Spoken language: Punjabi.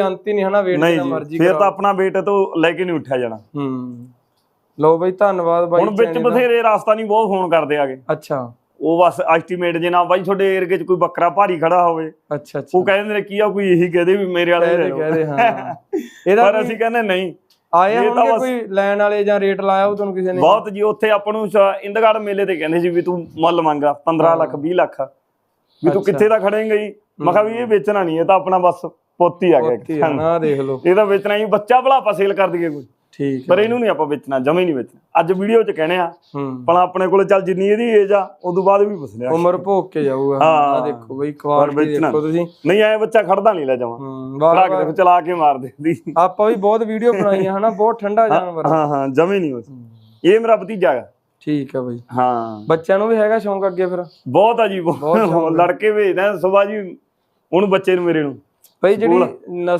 ਅੰਤ ਹੀ ਨਹੀਂ ਹਨਾ ਵੇਟ ਨਹੀਂ ਜੀ ਮਰਜ਼ੀ ਫਿਰ। ਤਾਂ ਆਪਣਾ ਵੇਟ ਤੋਂ ਲੈ ਕੇ ਨਹੀਂ ਉੱਠਿਆ ਜਾਣਾ। ਹੂੰ। ਲਓ ਬਈ ਧੰਨਵਾਦ ਬਾਈ ਹੁਣ ਵਿੱਚ। ਬਥੇਰੇ ਰਾਸਤਾ ਨਹੀਂ ਬਹੁਤ ਫੋਨ ਕਰਦੇ ਆਗੇ। ਅੱਛਾ। ਉਹ ਬਸ ਐਸਟੀਮੇਟ ਜੇ ਨਾ ਬਾਈ ਤੁਹਾਡੇ ਏਰੀਏ 'ਚ ਕੋਈ ਬੱਕਰਾ ਭਾਰੀ ਖੜਾ ਹੋਵੇ। ਅੱਛਾ ਅੱਛਾ। ਉਹ ਕਹਿੰਦੇ ਨੇ ਕੀ ਆ ਕੋਈ ਇਹੀ ਕਹਦੇ ਵੀ ਮੇਰੇ ਵਾਲੇ ਲੈ ਕਹਦੇ ਹਾਂ। ਇਹਦਾ ਪਰ ਅਸੀਂ ਕਹਿੰਦੇ ਨਹੀਂ। ਆਏ ਹੋਣਗੇ ਕੋਈ ਲੈਣ ਵਾਲੇ ਜਾਂ ਰੇਟ ਲਾਇਆ ਉਹ ਤੁਹਾਨੂੰ ਕਿਸੇ ਨੇ? ਬਹੁਤ ਜੀ ਉੱਥੇ ਆਪਾਂ ਨੂੰ ਇੰਦਗੜ ਮੇਲੇ ਤੇ ਕਹਿੰਦੇ ਸੀ ਵੀ ਤੂੰ ਮੁੱਲ ਮੰਗਾ 15 ਲੱਖ 20 ਲੱਖ। ਵੀ ਤੂੰ। ਕਿੱਥੇ ਦਾ ਖੜੇਂਗਾ ਜੀ? ਮੈਂ ਕਿਹਾ ਵੀ ਇਹ ਵੇਚਣਾ ਨਹੀਂ ਇਹ ਤਾਂ ਆਪਣਾ ਬਸ। ਪੋਤੀ ਆ ਗਿਆ ਇੱਕ। ਆ ਨਾ ਦੇਖ ਲਓ। ਇਹ ਤਾਂ ਵੇਚਣਾ ਹੀ ਬੱਚਾ ਭਲਾ ਆਪਾਂ ਸੇਲ ਕਰ ਦਈਏ ਕੋਈ। ਠੀਕ ਪਰ ਹੈ ਇਹਨੂੰ ਨਹੀਂ ਆਪਾਂ ਵੇਚਣਾ ਜਮੇ ਨਹੀਂ ਵੇਚਣਾ। ਅੱਜ ਵੀਡੀਓ 'ਚ ਕਹਿੰਦੇ ਆ ਹੂੰ। ਭਲਾ ਆਪਣੇ ਕੋਲ ਚੱਲ ਜਿੰਨੀ ਇਹਦੀ ਏਜ ਆ ਉਦੋਂ ਬਾਅਦ ਵੀ ਪੁੱਛ ਲਿਆ ਉਮਰ ਭੋਗ ਕੇ ਜਾਊਗਾ। ਹਾਂ। ਆ ਦੇਖੋ ਬਈ ਕੁਆਲਿਟੀ ਵੇਚਣਾ। ਦੇਖੋ ਤੁਸੀਂ। ਨਹੀਂ। ਐ ਬੱਚਾ ਖੜਦਾ ਨਹੀਂ ਲੈ ਜਾਵਾਂ। ਹੂੰ ਵਾਹ ਕੇ ਦੇਖੋ ਚਲਾ ਕੇ ਮਾਰ ਦੇਦੀ ਆਪਾਂ ਵੀ ਬਹੁਤ ਵੀਡੀਓ ਬਣਾਈਆਂ ਹਨਾ ਬਹੁਤ ਠੰਡਾ ਜਾਨਵਰ ਹਾਂ ਹਾਂ ਜਮੇ ਨਹੀਂ ਉਸ ਇਹ ਮੇਰਾ ਭਤੀਜਾ ਹੈ ਠੀਕ ਹੈ ਬਈ। ਹਾਂ। ਬੱਚਿਆਂ ਨੂੰ ਵੀ ਹੈਗਾ ਸ਼ੌਂਕ ਅੱਗੇ ਫਿਰ? ਬਹੁਤ ਆ ਜੀ ਬਹੁਤ ਸ਼ੌਕ ਹੈ। ਲੜਕੇ ਭੇਜਦਾ ਸੁਭਾ ਜੀ ਹੁਣ ਬੱਚੇ ਨੂੰ ਮੇਰੇ ਨੂੰ। ਬਈ ਜਿਹੜੀ ਨਸਲ